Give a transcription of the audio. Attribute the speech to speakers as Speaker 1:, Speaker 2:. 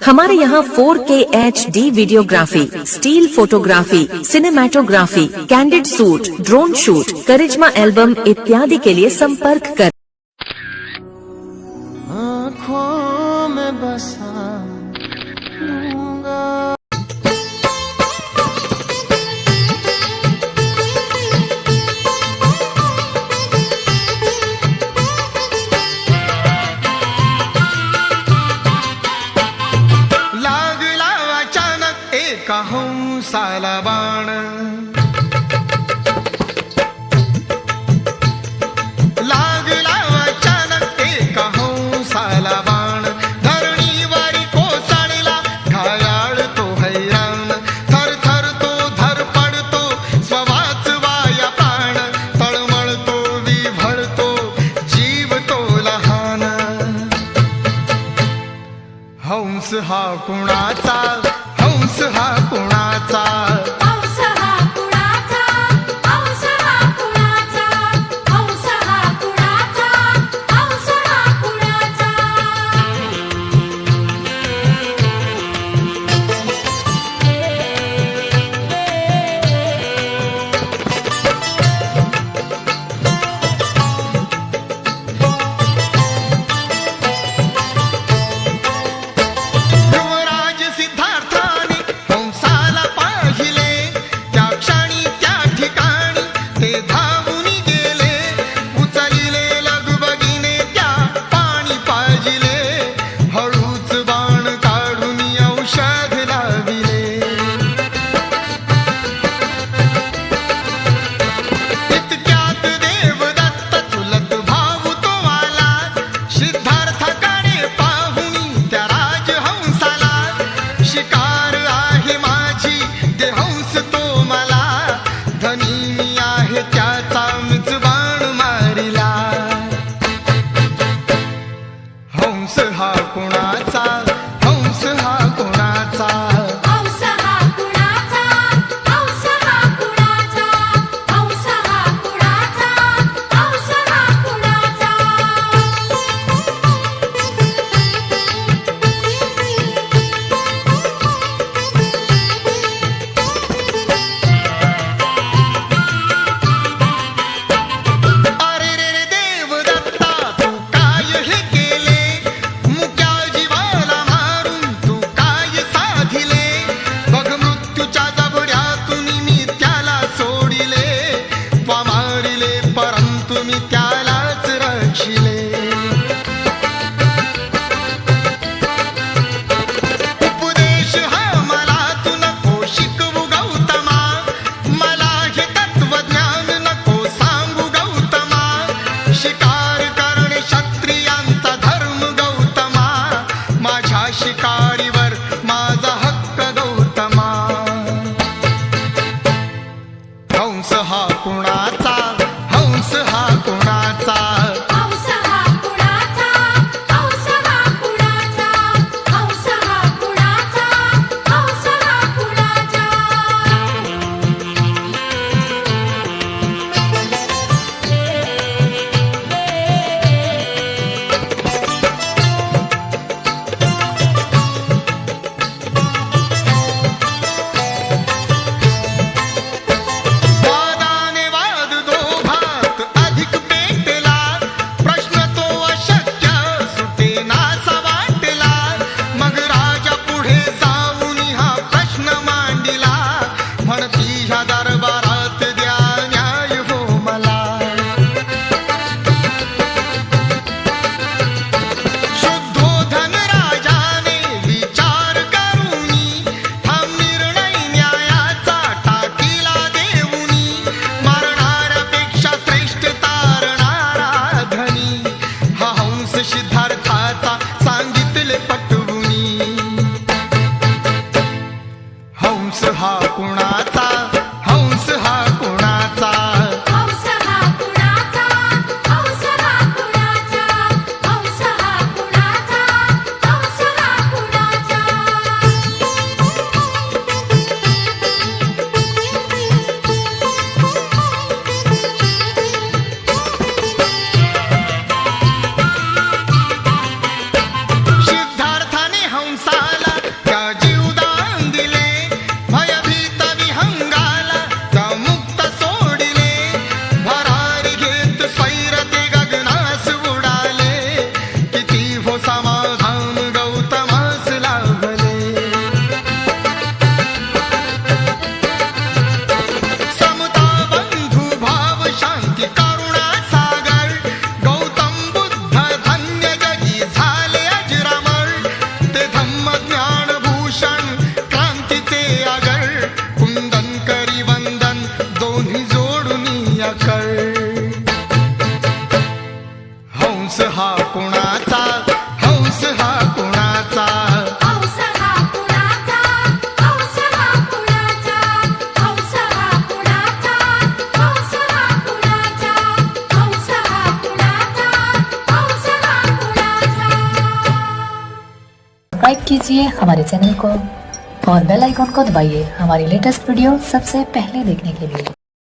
Speaker 1: हमारे यहाँ 4K HD videography still photography cinematography candid shoot drone shoot Karizma album इत्यादि के लिए संपर्क कर।
Speaker 2: हंसाला बाण. लागला अचानक एका हंसाला बाण. धरणीवारी कोसळला घायाळ तो हैराण. थर थर तो धर पडतो स्ववाच वाया प्राण. तळमळतो विभळतो जीव तो लहान. हंस हा कुणाचा?
Speaker 3: Chile. कीजिए हमारे चैनल को और बेल आइकॉन को दबाइए हमारी लेटेस्ट वीडियो सबसे पहले देखने के लिए।